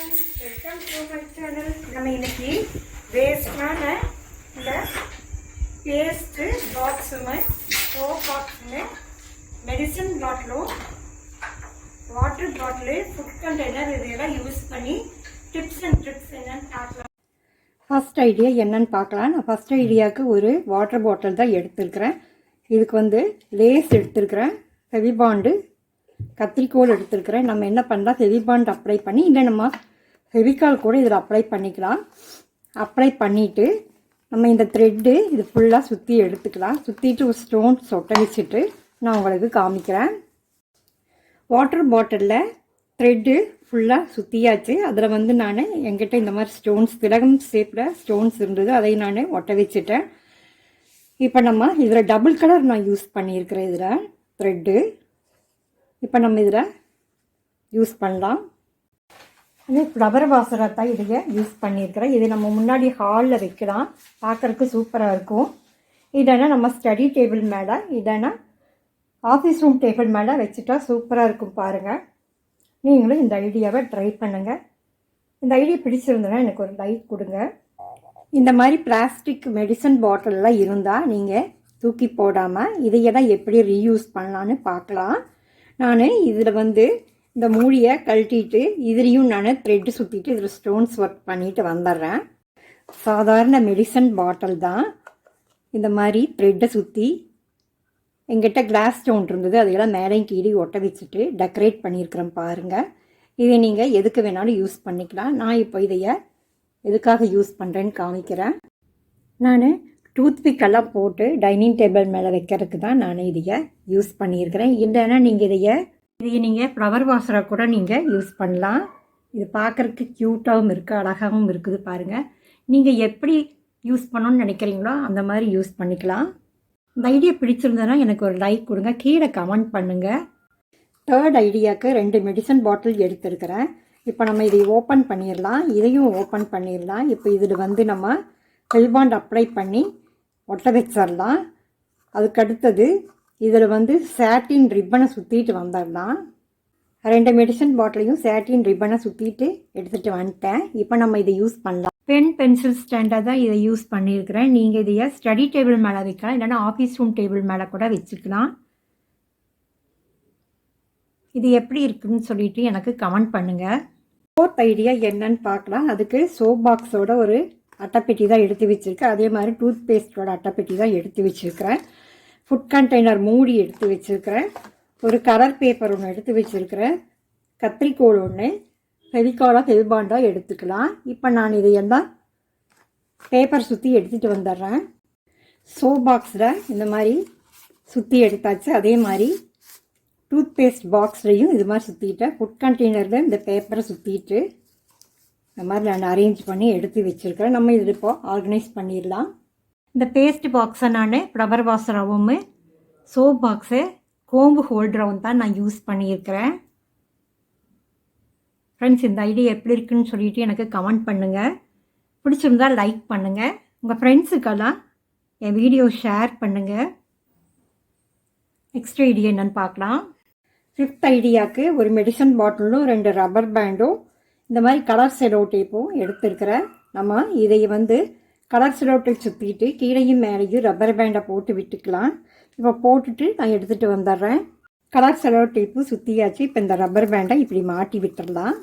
Friends welcome to my channel நம்ம இன்னைக்கு வேஸ்டான இந்த பேஸ்ட்டு பாக்ஸுமே சோப் பாக்ஸுமே மெடிசன் பாட்டிலும் வாட்டர் பாட்டிலு ஃபுட் கண்டெய்னர் இதெல்லாம் யூஸ் பண்ணி டிப்ஸ் அண்ட் ட்ரிப்ஸ் என்னன்னு பார்க்கலாம். ஃபஸ்ட் ஐடியா என்னன்னு பார்க்கலாம் நான் ஃபஸ்ட் ஐடியாவுக்கு ஒரு வாட்டர் பாட்டில் தான் எடுத்திருக்கிறேன். இதுக்கு வந்து லேஸ் எடுத்திருக்கிறேன். ஃபெவிபாண்டு கத்திரிக்கோல் எடுத்திருக்கிறேன். நம்ம என்ன பண்ணலாம்? ஃபெவிபாண்ட் அப்ளை பண்ணி இல்லை நம்ம ஃபெவிகால் கூட இதில் அப்ளை பண்ணிக்கலாம். அப்ளை பண்ணிவிட்டு நம்ம இந்த த்ரெட்டு இது ஃபுல்லாக சுற்றி எடுத்துக்கலாம். சுற்றிட்டு ஒரு ஸ்டோன் சொட்ட வச்சுட்டு நான் உங்களுக்கு காமிக்கிறேன். வாட்டர் பாட்டிலில் த்ரெட்டு ஃபுல்லாக சுற்றியாச்சு அதில் வந்து நான் என்கிட்ட இந்த மாதிரி ஸ்டோன்ஸ் திலகம் ஷேப்பில் ஸ்டோன்ஸ் இருந்தது. அதை நான் ஒட்ட வச்சுட்டேன். இப்போ நம்ம இதில் டபுள் கலர் நான் யூஸ் பண்ணியிருக்கிறேன் இதில் த்ரெட்டு இப்போ நம்ம இதில் யூஸ் பண்ணலாம். இது ஃப்ளவர் வாசரை தான் இதை யூஸ் பண்ணியிருக்கிறேன் இது நம்ம முன்னாடி ஹாலில் வைக்கலாம். பார்க்குறதுக்கு சூப்பராக இருக்கும். இல்லைன்னா நம்ம ஸ்டடி டேபிள் மேலே இல்லைன்னா ஆஃபீஸ் ரூம் டேபிள் மேலே வச்சுட்டா சூப்பராக இருக்கும் பாருங்கள் நீங்களும் இந்த ஐடியாவை ட்ரை பண்ணுங்கள் இந்த ஐடியா பிடிச்சிருந்தனா எனக்கு ஒரு லைக் கொடுங்க. இந்த மாதிரி பிளாஸ்டிக் மெடிசன் பாட்டிலெலாம் இருந்தால் நீங்கள் தூக்கி போடாமல் இதையெல்லாம் எப்படி ரீயூஸ் பண்ணலான்னு பார்க்கலாம். நான் இதில் வந்து இந்த மூடியை கழட்டிட்டு இதுலேயும் நான் த்ரெட்டு சுற்றிட்டு இதில் ஸ்டோன்ஸ் ஒர்க் பண்ணிட்டு வந்துடுறேன். சாதாரண மெடிசன் பாட்டில் தான். இந்த மாதிரி த்ரெட்டை சுற்றி எங்கிட்ட கிளாஸ் ஸ்டோன் இருந்தது அதையெல்லாம் மேலேயும் கீழே ஒட்ட வச்சுட்டு டெக்கரேட் பண்ணியிருக்கிறேன் பாருங்கள் இதை நீங்கள் எதுக்கு வேணாலும் யூஸ் பண்ணிக்கலாம். நான் இப்போ இதைய எதுக்காக யூஸ் பண்ணுறேன்னு காமிக்கிறேன். நான் டூத்பிக்கெல்லாம் போட்டு டைனிங் டேபிள் மேலே வைக்கிறதுக்கு தான் நான் இதைய யூஸ் பண்ணியிருக்கிறேன். இல்லைன்னா நீங்கள் இதைய இது நீங்கள் ஃப்ளவர் வாஷராக கூட நீங்கள் யூஸ் பண்ணலாம். இது பார்க்குறதுக்கு க்யூட்டாகவும் இருக்குது அழகாகவும் இருக்குது பாருங்கள் நீங்கள் எப்படி யூஸ் பண்ணணும்னு நினைக்கிறீங்களோ அந்த மாதிரி யூஸ் பண்ணிக்கலாம். இந்த ஐடியா பிடிச்சிருந்ததுன்னா எனக்கு ஒரு லைக் கொடுங்க. கீழே கமெண்ட் பண்ணுங்கள் தேர்ட் ஐடியாவுக்கு ரெண்டு மெடிசன் பாட்டில் எடுத்திருக்கிறேன். இப்போ நம்ம இதை ஓப்பன் பண்ணிடலாம். இதையும் ஓப்பன் பண்ணிடலாம். இப்போ இதில் வந்து நம்ம ஹெல்பாண்ட் அப்ளை பண்ணி ஒட்ட வச்சிடலாம். அதுக்கடுத்தது இதில் வந்து சாட்டின் ரிப்பனை சுற்றிட்டு வந்துடலாம் ரெண்டு மெடிசன் பாட்டிலையும் சாட்டின் ரிப்பனை சுற்றிட்டு எடுத்துகிட்டு வந்துட்டேன். இப்போ நம்ம இதை யூஸ் பண்ணலாம். பென் பென்சில் ஸ்டாண்டாக தான் இதை யூஸ் பண்ணியிருக்கிறேன். நீங்கள் இதைய ஸ்டடி டேபிள் மேலே வைக்கலாம்? இல்லைன்னா ஆஃபீஸ் ரூம் டேபிள் மேலே கூட வச்சுக்கலாம். இது எப்படி இருக்குன்னு சொல்லிட்டு எனக்கு கமெண்ட் பண்ணுங்கள் ஃபோர்த் ஐடியா என்னன்னு பார்க்கலாம். அதுக்கு சோப் பாக்ஸோட ஒரு அட்டைப்பெட்டி தான் எடுத்து வச்சுருக்கேன். அதே மாதிரி டூத் பேஸ்டோட அட்டைப்பெட்டி தான் எடுத்து வச்சுருக்கிறேன். ஃபுட் கண்டெய்னர் மூடி எடுத்து வச்சுருக்கிறேன். ஒரு கலர் பேப்பர் ஒன்று எடுத்து வச்சுருக்கிறேன். கத்திரிக்கோல் ஒன்று ஃபெவிகாலாக ஃபெவிபாண்டாக எடுத்துக்கலாம். இப்போ நான் இதையெல்லாம் பேப்பர் சுற்றி எடுத்துகிட்டு வந்துடுறேன். சோ பாக்ஸில் இந்த மாதிரி சுற்றி எடுத்தாச்சு. அதே மாதிரி டூத் பேஸ்ட் பாக்ஸ்லையும் இது மாதிரி சுற்றிட்டேன் ஃபுட் கண்டெய்னரில் இந்த பேப்பரை சுற்றிட்டு இந்த மாதிரி நான் அரேஞ்ச் பண்ணி எடுத்து வச்சுருக்கிறேன். நம்ம இதில் இப்போ ஆர்கனைஸ் பண்ணிடலாம். இந்த பேஸ்ட் பாக்ஸை நான் ஃப்ளவர் வாசராகவும் சோப் பாக்ஸு கோம்பு ஹோல்டராகவும் தான் நான் யூஸ் பண்ணியிருக்கிறேன். ஃப்ரெண்ட்ஸ் இந்த ஐடியா எப்படி இருக்குன்னு சொல்லிட்டு எனக்கு கமெண்ட் பண்ணுங்கள் பிடிச்சிருந்தா லைக் பண்ணுங்கள் உங்கள் ஃப்ரெண்ட்ஸுக்கெல்லாம் என் வீடியோ ஷேர் பண்ணுங்கள் நெக்ஸ்ட் ஐடியா என்னன்னு பார்க்கலாம். ஃபிஃப்த் ஐடியாவுக்கு ஒரு மெடிசன் பாட்டிலும் ரெண்டு ரப்பர் பேண்டும் இந்த மாதிரி கலர் செலோ டேப்பும் எடுத்துருக்கிறேன். நம்ம இதை வந்து கலர் செலோ சுற்றிட்டு கீழையும் மேலேயும் ரப்பர் பேண்டை போட்டு விட்டுக்கலாம். இப்போ போட்டுட்டு நான் எடுத்துகிட்டு வந்துடுறேன். கலர் செலவு டேப்பு சுற்றியாச்சு இப்போ இந்த ரப்பர் பேண்டை இப்படி மாட்டி விட்டுடலாம்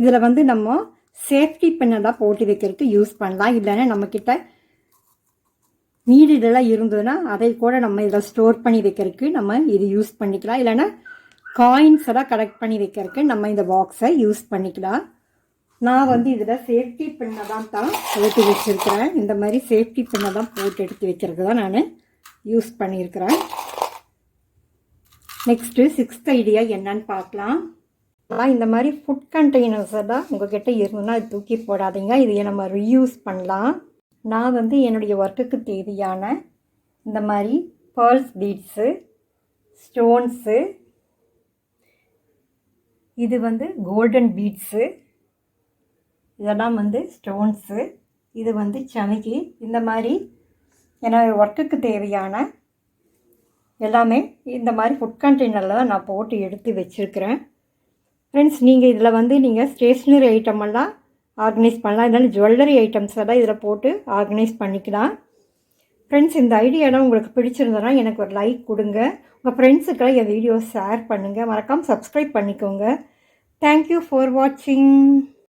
இதில் வந்து நம்ம சேஃப்டி பின்னெல்லாம் போட்டு வைக்கிறதுக்கு யூஸ் பண்ணலாம். இல்லைன்னா நம்மக்கிட்ட நீடிலெல்லாம் இருந்ததுன்னா அதை கூட நம்ம இதில் ஸ்டோர் பண்ணி வைக்கிறதுக்கு நம்ம இது யூஸ் பண்ணிக்கலாம். இல்லைன்னா காயின்ஸ் எல்லாம் கலெக்ட் பண்ணி வைக்கிறதுக்கு நம்ம இந்த பாக்ஸை யூஸ் பண்ணிக்கலாம். நான் வந்து இதில் சேஃப்டி பின்னை தான் தான் போட்டு வச்சுருக்கிறேன். இந்த மாதிரி சேஃப்டி பின்னை தான் போட்டு எடுத்து வைக்கிறது தான் நான் யூஸ் பண்ணியிருக்கிறேன். நெக்ஸ்ட்டு சிக்ஸ்த் ஐடியா என்னன்னு பார்க்கலாம். அதான் இந்த மாதிரி ஃபுட் கண்டெய்னர்ஸ் எல்லாம் உங்ககிட்ட இருந்ததுன்னா அது தூக்கி போடாதீங்க. இதையை நம்ம ரீயூஸ் பண்ணலாம். நான் வந்து என்னுடைய ஒர்க்குக்கு தேவையான இந்த மாதிரி பேர்ல்ஸ் பீட்ஸு ஸ்டோன்ஸு இது வந்து கோல்டன் பீட்ஸு இதெல்லாம் வந்து ஸ்டோன்ஸு இது வந்து சமைக்கி. இந்த மாதிரி என்னோட ஒர்க்குக்கு தேவையான எல்லாமே இந்த மாதிரி ஃபுட் கண்டெய்னரில் தான் நான் போட்டு எடுத்து வச்சுருக்கிறேன். ஃப்ரெண்ட்ஸ் நீங்கள் இதில் வந்து நீங்கள் ஸ்டேஷ்னரி ஐட்டமெல்லாம் ஆர்கனைஸ் பண்ணலாம். இதனால் ஜுவல்லரி ஐட்டம்ஸ் எல்லாம் இதில் போட்டு ஆர்கனைஸ் பண்ணிக்கலாம். ஃப்ரெண்ட்ஸ் இந்த ஐடியாலாம் உங்களுக்கு பிடிச்சிருந்ததுன்னா எனக்கு ஒரு லைக் கொடுங்க. உங்கள் ஃப்ரெண்ட்ஸுக்கெல்லாம் என் வீடியோ ஷேர் பண்ணுங்கள் மறக்காமல் சப்ஸ்கிரைப் பண்ணிக்கோங்க. தேங்க்யூ ஃபார் வாட்சிங்